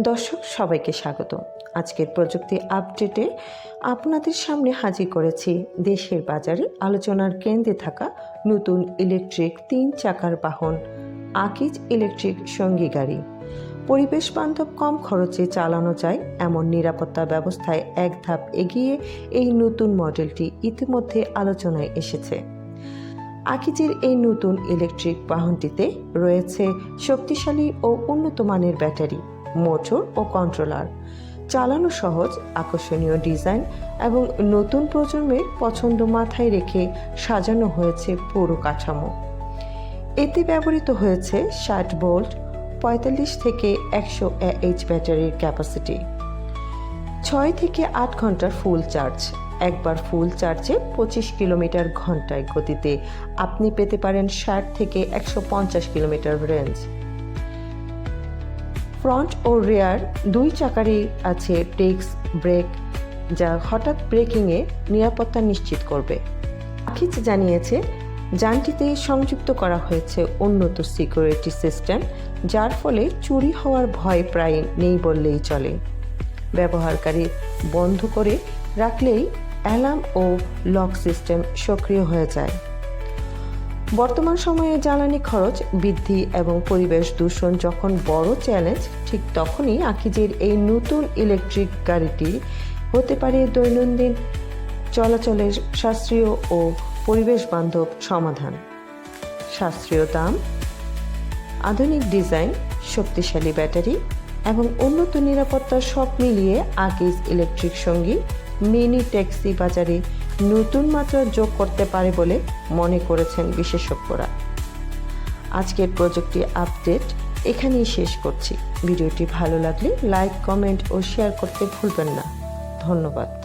দর্শক, সবাইকে স্বাগত। আজকের প্রযুক্তি আপডেটে আপনাদের সামনে হাজির করেছি দেশের বাজারে আলোচনার কেন্দ্রে থাকা নতুন ইলেকট্রিক তিন চাকার বাহন, আকিজ ইলেকট্রিক সঙ্গী গাড়ি। পরিবেশ বান্ধব কম খরচে চালানো যায়, এমন নিরাপত্তা ব্যবস্থায় এক ধাপ এগিয়ে এই নতুন মডেলটি ইতিমধ্যে আলোচনায় এসেছে। আকিজের এই নতুন ইলেকট্রিক বাহনটিতে রয়েছে শক্তিশালী ও উন্নত মানের ব্যাটারি। মোটর ও কন্ট্রোলার। চালানো সহজ, আকর্ষণীয় ডিজাইন এবং নতুন প্রজন্মের পছন্দ মাথায় রেখে সাজানো হয়েছে পুরো কাঠামো। এতে ব্যবহৃত হয়েছে ষাট বোল্ট পঁয়তাল্লিশ থেকে একশো এইচ ব্যাটারির ক্যাপাসিটি। ছয় থেকে আট ঘণ্টার ফুল চার্জ। একবার ফুল চার্জে পঁচিশ কিলোমিটার ঘন্টায় গতিতে আপনি পেতে পারেন ষাট থেকে একশো পঞ্চাশ কিলোমিটার রেঞ্জ। ফ্রন্ট ও রেয়ার দুই চাকারই আছে ডিস্ক ব্রেক, যা হঠাৎ ব্রেকিংয়ে নিরাপত্তা নিশ্চিত করবে। আখিজ জানিয়েছে, যানটিতে সংযুক্ত করা হয়েছে উন্নত সিকিউরিটি সিস্টেম, যার ফলে চুরি হওয়ার ভয় প্রায় নেই বললেই চলে। ব্যবহারকারী বন্ধ করে রাখলেই অ্যালার্ম ও লক সিস্টেম সক্রিয় হয়ে যায়। বর্তমান সময়ে জ্বালানি খরচ বৃদ্ধি এবং পরিবেশ দূষণ যখন বড় চ্যালেঞ্জ, ঠিক তখনই আকিজের এই নতুন ইলেকট্রিক গাড়িটি হতে পারে দৈনন্দিন চলাচলের শাস্ত্রীয় ও পরিবেশ বান্ধব সমাধান। সাশ্রয়ী দাম, আধুনিক ডিজাইন, শক্তিশালী ব্যাটারি এবং উন্নত নিরাপত্তা সব মিলিয়ে আকিজ ইলেকট্রিক সঙ্গী মিনি ট্যাক্সি বাজারে নতুন মাত্রা যোগ করতে পারে বলে মনে করেছেন বিশেষজ্ঞরা। আজকের প্রযুক্তি আপডেট এখানেই শেষ করছি। ভিডিওটি ভালো লাগলে লাইক, কমেন্ট ও শেয়ার করতে ভুলবেন না। ধন্যবাদ।